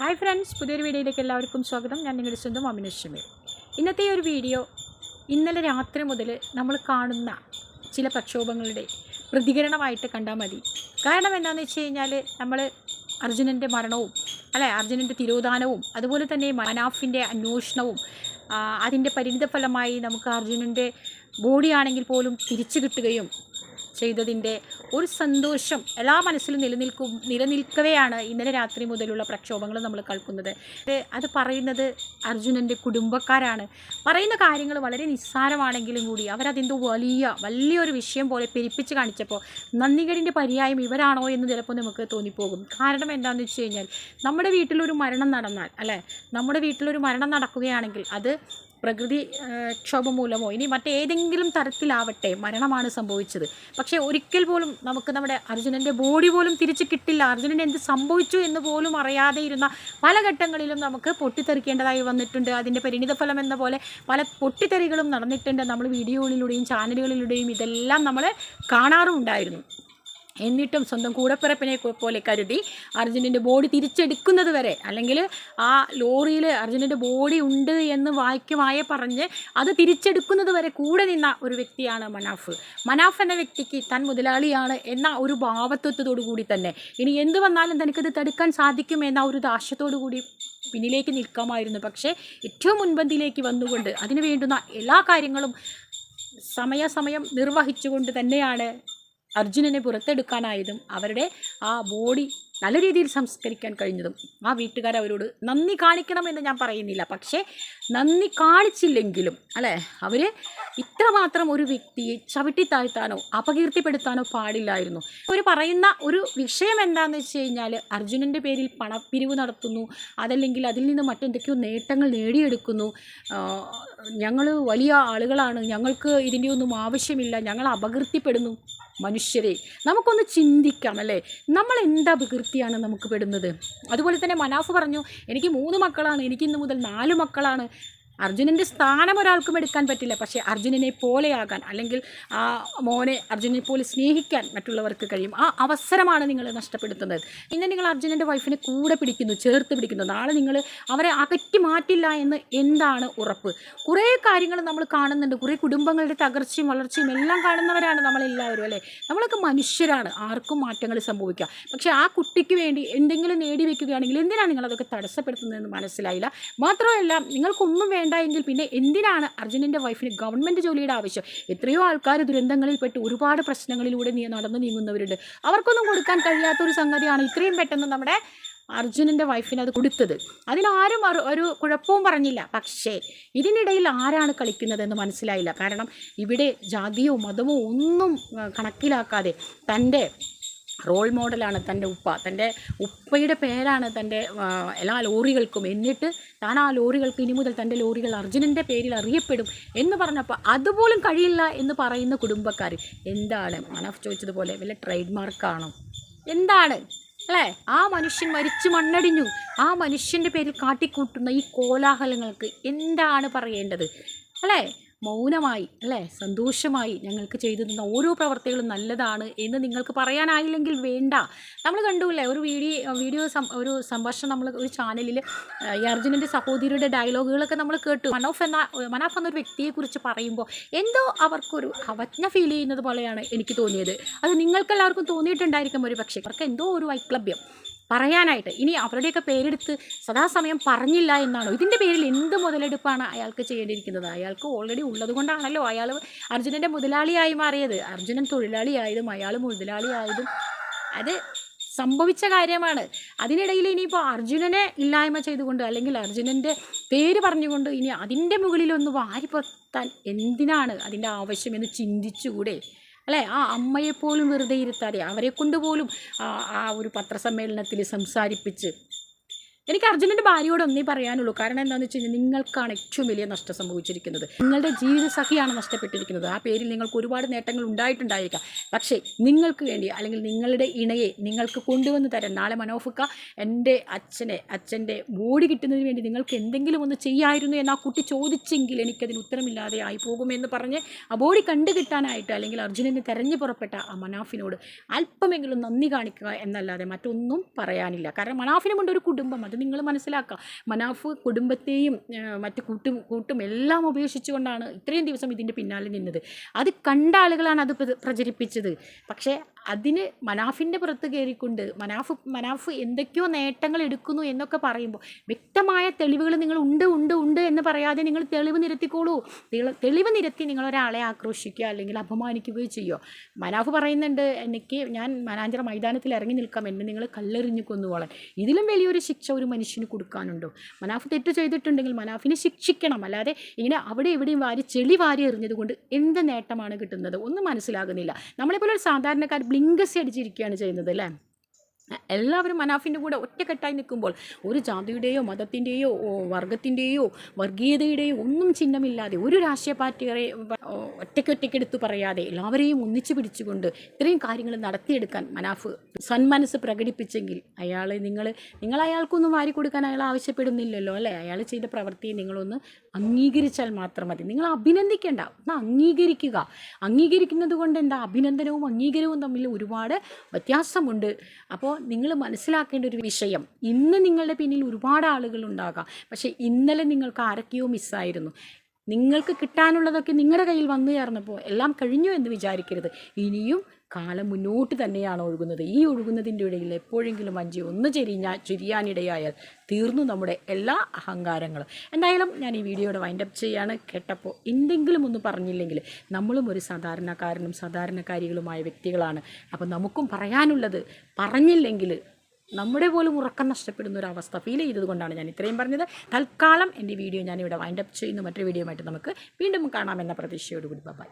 Hi friends പുതിയൊരു വീഡിയോയിലേക്ക് എല്ലാവർക്കും സ്വാഗതം. ഞാൻ നിങ്ങളുടെ സ്വന്തം അമിനശ്വമി ഇന്നത്തെ ഒരു വീഡിയോ ഇന്നലെ രാത്രി മുതൽ നമ്മൾ കാണുന്ന ചില പ്രക്ഷോഭങ്ങളുടെ പ്രതികരണമായിട്ട് കണ്ടാൽ മതി. കാരണം എന്താണെന്ന് വെച്ച് കഴിഞ്ഞാൽ നമ്മൾ അർജുനന്റെ മരണവും അല്ലെ അർജുനന്റെ തിരോധാനവും അതുപോലെ തന്നെ മനാഫിന്റെ അന്വേഷണവും അതിന്റെ പരിണിതഫലമായി നമുക്ക് അർജുനന്റെ ബോഡിയാണെങ്കിൽ പോലും തിരിച്ചു കിട്ടുകയും ചെയ്തതിന്റെ ഒരു സന്തോഷം എല്ലാ മനസ്സിലും നിലനിൽക്കും നിലനിൽക്കവെയാണ് ഇന്നലെ രാത്രി മുതലുള്ള പ്രക്ഷോഭങ്ങൾ നമ്മൾ കേൾക്കുന്നത്. അത് പറയുന്നത് അർജുനന്റെ കുടുംബക്കാരാണ്. പറയുന്ന കാര്യങ്ങൾ വളരെ നിസ്സാരമാണെങ്കിലും കൂടി അവരതിന്റെ വലിയ വലിയൊരു വിഷയം പോലെ പെരിപ്പിച്ച് കാണിച്ചപ്പോൾ നന്ദികേടിന്റെ പര്യായം ഇവരാണോ എന്ന് ചിലപ്പോൾ നമുക്ക് തോന്നിപ്പോകും. കാരണം എന്താണെന്ന് വെച്ച് കഴിഞ്ഞാൽ നമ്മുടെ വീട്ടിലൊരു മരണം നടന്നാൽ അല്ലേ? നമ്മുടെ വീട്ടിലൊരു മരണം നടക്കുകയാണെങ്കിൽ അത് പ്രകൃതി ക്ഷോഭം മൂലമോ ഇനി മറ്റേതെങ്കിലും തരത്തിലാവട്ടെ മരണമാണ് സംഭവിച്ചത്. പക്ഷേ ഒരിക്കൽ പോലും നമുക്ക് നമ്മുടെ അർജുനന്റെ ബോഡി പോലും തിരിച്ച് കിട്ടില്ല. അർജുനൻ എന്ത് സംഭവിച്ചു എന്ന് പോലും അറിയാതെ ഇരുന്ന പല ഘട്ടങ്ങളിലും നമുക്ക് പൊട്ടിത്തെറിക്കേണ്ടതായി വന്നിട്ടുണ്ട്. അതിന്റെ പരിണിതഫലം എന്ന പോലെ പല പൊട്ടിത്തെറികളും നടന്നിട്ടുണ്ട്. നമ്മൾ വീഡിയോകളിലൂടെയും ചാനലുകളിലൂടെയും ഇതെല്ലാം നമ്മൾ കാണാറുമുണ്ടായിരുന്നു. എന്നിട്ടും സ്വന്തം കൂടപ്പിറപ്പിനെ പോലെ കരുതി അർജുനന്റെ ബോഡി തിരിച്ചെടുക്കുന്നത് വരെ. അല്ലെങ്കിൽ ആ ലോറിയിൽ അർജുനന്റെ ബോഡി ഉണ്ട് എന്ന് വാക്യമായ പറഞ്ഞ് അത് തിരിച്ചെടുക്കുന്നത് വരെ കൂടെ നിന്ന ഒരു വ്യക്തിയാണ് മനാഫ്. മനാഫ് എന്ന വ്യക്തിക്ക് താൻ മുതലാളിയാണ് എന്ന ഒരു ഭാവത്വത്തോടു കൂടി തന്നെ. ഇനി എന്ത് വന്നാലും തനിക്കത് തടുക്കാൻ സാധിക്കും എന്ന ഒരു ദാശ്യത്തോടു കൂടി പിന്നിലേക്ക് നിൽക്കാമായിരുന്നു. പക്ഷേ ഏറ്റവും മുൻപന്തിയിലേക്ക് വന്നുകൊണ്ട് അതിന് വേണ്ടുന്ന എല്ലാ കാര്യങ്ങളും സമയാസമയം നിർവഹിച്ചുകൊണ്ട് തന്നെയാണ് അർജുനനെ പുറത്തെടുക്കാനായതും അവരുടെ ആ ബോഡി നല്ല രീതിയിൽ സംസ്കരിക്കാൻ കഴിഞ്ഞതും ആ വീട്ടുകാർ അവരോട് നന്ദി കാണിക്കണമെന്ന് ഞാൻ പറയുന്നില്ല. പക്ഷേ നന്ദി കാണിച്ചില്ലെങ്കിലും അല്ലേ? അവർ ഇത്രമാത്രം ഒരു വ്യക്തിയെ ചവിട്ടി താഴ്ത്താനോ അപകീർത്തിപ്പെടുത്താനോ പാടില്ലായിരുന്നു. അവർ പറയുന്ന ഒരു വിഷയം എന്താണെന്ന് വെച്ച് കഴിഞ്ഞാൽ അർജുനന്റെ പേരിൽ പണപ്പിരിവ് നടത്തുന്നു. അതല്ലെങ്കിൽ അതിൽ നിന്ന് മറ്റെന്തൊക്കെയോ നേട്ടങ്ങൾ നേടിയെടുക്കുന്നു. ഞങ്ങൾ വലിയ ആളുകളാണ്. ഞങ്ങൾക്ക് ഇതിന്റെ ഒന്നും ആവശ്യമില്ല. ഞങ്ങൾ അപകീർത്തിപ്പെടുന്നു മനുഷ്യരെ. നമുക്കൊന്ന് ചിന്തിക്കാം അല്ലേ? നമ്മൾ എന്ത് അപകീർത്തിയാണ് നമുക്ക് പെടുന്നത്? അതുപോലെ തന്നെ മനാഫ് പറഞ്ഞു എനിക്ക് മൂന്ന് മക്കളാണ്. എനിക്ക് ഇന്ന് മുതൽ നാല് മക്കളാണ്. അർജുനന്റെ സ്ഥാനം ഒരാൾക്കും എടുക്കാൻ പറ്റില്ല. പക്ഷേ അർജുനനെ പോലെയാകാൻ അല്ലെങ്കിൽ ആ മോനെ അർജുനനെ പോലെ സ്നേഹിക്കാൻ മറ്റുള്ളവർക്ക് കഴിയും. ആ അവസരമാണ് നിങ്ങൾ നഷ്ടപ്പെടുത്തുന്നത്. ഇന്ന് നിങ്ങൾ അർജുനന്റെ വൈഫിനെ കൂടെ പിടിക്കുന്നു ചേർത്ത് പിടിക്കുന്നു. നാളെ നിങ്ങൾ അവരെ അകറ്റി മാറ്റില്ല എന്ന് എന്താണ് ഉറപ്പ്? കുറേ കാര്യങ്ങൾ നമ്മൾ കാണുന്നുണ്ട്. കുറേ കുടുംബങ്ങളുടെ തകർച്ചയും വളർച്ചയും എല്ലാം കാണുന്നവരാണ് നമ്മളെല്ലാവരും അല്ലേ? നമ്മളൊക്കെ മനുഷ്യരാണ്. ആർക്കും മാറ്റങ്ങൾ സംഭവിക്കാം. പക്ഷേ ആ കുട്ടിക്ക് വേണ്ടി എന്തെങ്കിലും നേടി വെക്കുകയാണെങ്കിൽ എന്തിനാണ് നിങ്ങളതൊക്കെ തടസ്സപ്പെടുത്തുന്നതെന്ന് മനസ്സിലായില്ല. മാത്രമല്ല നിങ്ങൾക്കൊന്നും വേണ്ട എങ്കിൽ പിന്നെ എന്തിനാണ് അർജുനന്റെ വൈഫിന് ഗവൺമെന്റ് ജോലിയുടെ ആവശ്യം? എത്രയോ ആൾക്കാർ ദുരന്തങ്ങളിൽപ്പെട്ട് ഒരുപാട് പ്രശ്നങ്ങളിലൂടെ നീ നടന്നു നീങ്ങുന്നവരുണ്ട്. അവർക്കൊന്നും കൊടുക്കാൻ കഴിയാത്ത ഒരു സംഗതിയാണ് ഇത്രയും പെട്ടെന്ന് നമ്മുടെ അർജുനന്റെ വൈഫിന് അത് കൊടുത്തത്. അതിലാരും ഒരു- ഒരു കുഴപ്പവും പറഞ്ഞില്ല. പക്ഷേ ഇതിനിടയിൽ ആരാണ് കളിക്കുന്നതെന്ന് മനസ്സിലായില്ല. കാരണം ഇവിടെ ജാതിയോ മതമോ ഒന്നും കണക്കിലാക്കാതെ തന്റെ റോൾ മോഡലാണ് തന്റെ ഉപ്പ. തന്റെ ഉപ്പയുടെ പേരാണ് തന്റെ എല്ലാ ലോറികൾക്കും. എന്നിട്ട് താൻ ആ ലോറികൾക്ക് ഇനി മുതൽ തന്റെ ലോറികൾ അർജുനന്റെ പേരിൽ അറിയപ്പെടും എന്ന് പറഞ്ഞപ്പോൾ അതുപോലും കഴിയില്ല എന്ന് പറയുന്ന കുടുംബക്കാർ. എന്താണ്? മനഫ് ചോദിച്ചതുപോലെ വല്ല ട്രേഡ് മാർക്കാണോ എന്താണ്? അല്ലേ? ആ മനുഷ്യൻ മരിച്ചു മണ്ണടിഞ്ഞു. ആ മനുഷ്യന്റെ പേരിൽ കാട്ടിക്കൂട്ടുന്ന ഈ കോലാഹലങ്ങൾക്ക് എന്താണ് പറയേണ്ടത്? അല്ലേ? മൗനമായി അല്ലേ? സന്തോഷമായി ഞങ്ങൾക്ക് ചെയ്തു തന്ന ഓരോ പ്രവർത്തികളും നല്ലതാണ് എന്ന് നിങ്ങൾക്ക് പറയാനായില്ലെങ്കിൽ വേണ്ട. നമ്മൾ കണ്ടുല്ലേ ഒരു വീഡിയോ വീഡിയോ ഒരു സംഭാഷണം നമ്മൾ ഒരു ചാനലിൽ ഈ അർജുനന്റെ സഹോദരിയുടെ ഡയലോഗുകളൊക്കെ നമ്മൾ കേട്ടു. മനോഫ് എന്ന മനാഫ് എന്നൊരു വ്യക്തിയെക്കുറിച്ച് പറയുമ്പോൾ എന്തോ അവർക്കൊരു അവജ്ഞ ഫീൽ ചെയ്യുന്നത് പോലെയാണ് എനിക്ക് തോന്നിയത്. അത് നിങ്ങൾക്കെല്ലാവർക്കും തോന്നിയിട്ടുണ്ടായിരിക്കും ഒരു പക്ഷേ അവർക്ക് എന്തോ ഒരു വൈക്ലഭ്യം പറയാനായിട്ട്. ഇനി അവരുടെയൊക്കെ പേരെടുത്ത് സദാസമയം പറഞ്ഞില്ല എന്നാണോ? ഇതിന്റെ പേരിൽ എന്ത് മുതലെടുപ്പാണ് അയാൾക്ക് ചെയ്യേണ്ടിയിരിക്കുന്നത്? അയാൾക്ക് ഓൾറെഡി ഉള്ളത് കൊണ്ടാണല്ലോ അയാൾ അർജുനന്റെ മുതലാളിയായി മാറിയത്. അർജുനൻ തൊഴിലാളിയായതും അയാൾ മുതലാളിയായതും. അത് സംഭവിച്ച കാര്യമാണ്. അതിനിടയിൽ ഇനിയിപ്പോൾ അർജുനനെ ഇല്ലായ്മ ചെയ്തുകൊണ്ട് അല്ലെങ്കിൽ അർജുനന്റെ പേര് പറഞ്ഞുകൊണ്ട് ഇനി അതിന്റെ മുകളിലൊന്ന് വാരിപ്പൊത്താൻ എന്തിനാണ് അതിന്റെ ആവശ്യമെന്ന് ചിന്തിച്ചുകൂടെ? അല്ലേ? ആ അമ്മയെപ്പോലും വെറുതെ ഇരുത്താതെ അവരെ കൊണ്ടുപോലും ആ ഒരു പത്രസമ്മേളനത്തിൽ സംസാരിപ്പിച്ച് എനിക്ക് അർജുനന്റെ ഭാര്യയോട് ഒന്നേ പറയാനുള്ളൂ. കാരണം എന്താണെന്ന് വെച്ച് കഴിഞ്ഞാൽ നിങ്ങൾക്കാണ് ഏറ്റവും വലിയ നഷ്ടം സംഭവിച്ചിരിക്കുന്നത്. നിങ്ങളുടെ ജീവിതസഖിയാണ് നഷ്ടപ്പെട്ടിരിക്കുന്നത്. ആ പേരിൽ നിങ്ങൾക്ക് ഒരുപാട് നേട്ടങ്ങൾ ഉണ്ടായിട്ടുണ്ടായിരിക്കാം പക്ഷേ നിങ്ങൾക്ക് വേണ്ടി അല്ലെങ്കിൽ നിങ്ങളുടെ ഇണയെ നിങ്ങൾക്ക് കൊണ്ടുവന്ന് തരാൻ നാളെ മനോഫുക്ക എന്റെ അച്ഛനെ അച്ഛന്റെ ബോഡി കിട്ടുന്നതിന് വേണ്ടി നിങ്ങൾക്ക് എന്തെങ്കിലും ഒന്ന് ചെയ്യായിരുന്നു എന്ന് ആ കുട്ടി ചോദിച്ചെങ്കിൽ എനിക്കതിന് ഉത്തരമില്ലാതെ ആയി പോകുമെന്ന് പറഞ്ഞ് ആ ബോഡി കണ്ടു കിട്ടാനായിട്ട് അല്ലെങ്കിൽ അർജുനനെ തെരഞ്ഞു പുറപ്പെട്ട ആ മനാഫിനോട് അല്പമെങ്കിലും നന്ദി കാണിക്കുക എന്നല്ലാതെ മറ്റൊന്നും പറയാനില്ല. കാരണം മനാഫിനുമുണ്ട് ഒരു കുടുംബം അത് നിങ്ങൾ മനസ്സിലാക്കുക മനാഫ് കുടുംബത്തെയും മറ്റു കൂട്ടും കൂട്ടും എല്ലാം ഉപേക്ഷിച്ചുകൊണ്ടാണ് ഇത്രയും ദിവസം ഇതിന്റെ പിന്നാലെ നിന്നത്. അത് കണ്ട ആളുകളാണ് അത് പ്ര- പ്രചരിപ്പിച്ചത്. പക്ഷേ അതിന് മനാഫിന്റെ പുറത്ത് കയറിക്കൊണ്ട് മനാഫ് മനാഫ് എന്തൊക്കെയോ നേട്ടങ്ങൾ എടുക്കുന്നു എന്നൊക്കെ പറയുമ്പോൾ വ്യക്തമായ തെളിവുകൾ നിങ്ങൾ ഉണ്ട് ഉണ്ട് ഉണ്ട് എന്ന് പറയാതെ നിങ്ങൾ തെളിവ് നിരത്തിക്കോളൂ. തെളി- തെളിവ് നിരത്തി നിങ്ങൾ ഒരാളെ ആക്രോശിക്കുക അല്ലെങ്കിൽ അപമാനിക്കുകയോ ചെയ്യുമോ മനാഫ് പറയുന്നുണ്ട് എനിക്ക് ഞാൻ മനാഞ്ചിറ മൈതാനത്തിൽ ഇറങ്ങി നിൽക്കാം. എന്നെ നിങ്ങൾ കല്ലെറിഞ്ഞു കൊന്നുകൊള്ളാൻ ഇതിലും വലിയൊരു ശിക്ഷ ഒരു മനുഷ്യന് കൊടുക്കാനുണ്ടോ? മനാഫ് തെറ്റ് ചെയ്തിട്ടുണ്ടെങ്കിൽ മനാഫിനെ ശിക്ഷിക്കണം. അല്ലാതെ ഇങ്ങനെ അവിടെ എവിടെയും വാരി ചെളി വാരി എറിഞ്ഞതുകൊണ്ട് എന്ത് നേട്ടമാണ് കിട്ടുന്നത്? ഒന്നും മനസ്സിലാകുന്നില്ല. നമ്മളെപ്പോലെ ഒരു സാധാരണക്കാർ ബ്ലിങ്കസ് അടിച്ചിരിക്കുകയാണ് ചെയ്യുന്നത് അല്ലേ? എല്ലാവരും മനാഫിന്റെ കൂടെ ഒറ്റക്കെട്ടായി നിൽക്കുമ്പോൾ ഒരു ജാതിയുടെയോ മതത്തിന്റെയോ വർഗത്തിന്റെയോ വർഗീയതയുടെയോ ഒന്നും ചിഹ്നമില്ലാതെ ഒരു രാഷ്ട്രീയ പാർട്ടിയെ ഒറ്റയ്ക്കൊറ്റയ്ക്കെടുത്ത് പറയാതെ എല്ലാവരെയും ഒന്നിച്ചു പിടിച്ചുകൊണ്ട് ഇത്രയും കാര്യങ്ങൾ നടത്തിയെടുക്കാൻ മനാഫ് സന്മനസ് പ്രകടിപ്പിച്ചെങ്കിൽ അയാൾ നിങ്ങൾ നിങ്ങൾ അയാൾക്കൊന്നും വാരി കൊടുക്കാൻ അയാൾ ആവശ്യപ്പെടുന്നില്ലല്ലോ അല്ലേ? അയാൾ ചെയ്ത പ്രവൃത്തിയെ നിങ്ങളൊന്ന് അംഗീകരിച്ചാൽ മാത്രം മതി. നിങ്ങൾ അഭിനന്ദിക്കേണ്ട ഒന്ന് അംഗീകരിക്കുക. അംഗീകരിക്കുന്നത് കൊണ്ട് എന്താ? അഭിനന്ദനവും അംഗീകാരവും തമ്മിൽ ഒരുപാട് വ്യത്യാസമുണ്ട്. അപ്പോൾ നിങ്ങൾ മനസ്സിലാക്കേണ്ട ഒരു വിഷയം. ഇന്ന് നിങ്ങളുടെ പിന്നിൽ ഒരുപാട് ആളുകൾ ഉണ്ടാകാം. പക്ഷേ ഇന്നലെ നിങ്ങൾക്ക് ആരൊക്കെയോ മിസ്സായിരുന്നു നിങ്ങൾക്ക് കിട്ടാനുള്ളതൊക്കെ നിങ്ങളുടെ കയ്യിൽ വന്നു ചേർന്നപ്പോൾ എല്ലാം കഴിഞ്ഞു എന്ന് വിചാരിക്കരുത്. ഇനിയും കാലം മുന്നോട്ട് തന്നെയാണ് ഒഴുകുന്നത്. ഈ ഒഴുകുന്നതിന്റെ ഇടയിൽ എപ്പോഴെങ്കിലും അഞ്ചി ഒന്ന് ചെരിഞ്ഞാൽ ചുരിയാനിടയായാൽ തീർന്നു നമ്മുടെ എല്ലാ അഹങ്കാരങ്ങളും. എന്തായാലും ഞാൻ ഈ വീഡിയോയുടെ വൈൻഡപ്പ് ചെയ്യാണ്. കേട്ടപ്പോൾ എന്തെങ്കിലും ഒന്ന് പറഞ്ഞില്ലെങ്കിൽ നമ്മളും ഒരു സാധാരണക്കാരനും സാധാരണക്കാരികളുമായ വ്യക്തികളാണ്. അപ്പോൾ നമുക്കും പറയാനുള്ളത് പറഞ്ഞില്ലെങ്കിൽ നമ്മുടെ പോലും ഉറക്കം നഷ്ടപ്പെടുന്ന ഒരു അവസ്ഥ ഫീൽ ചെയ്തത് കൊണ്ടാണ് ഞാൻ ഇത്രയും പറഞ്ഞത്. തൽക്കാലം എന്റെ വീഡിയോ ഞാനിവിടെ വൈൻഡപ്പ് ചെയ്യുന്നു. മറ്റൊരു വീഡിയോ ആയിട്ട് നമുക്ക് വീണ്ടും കാണാമെന്ന പ്രതീക്ഷയോടുകൂടി. ബൈ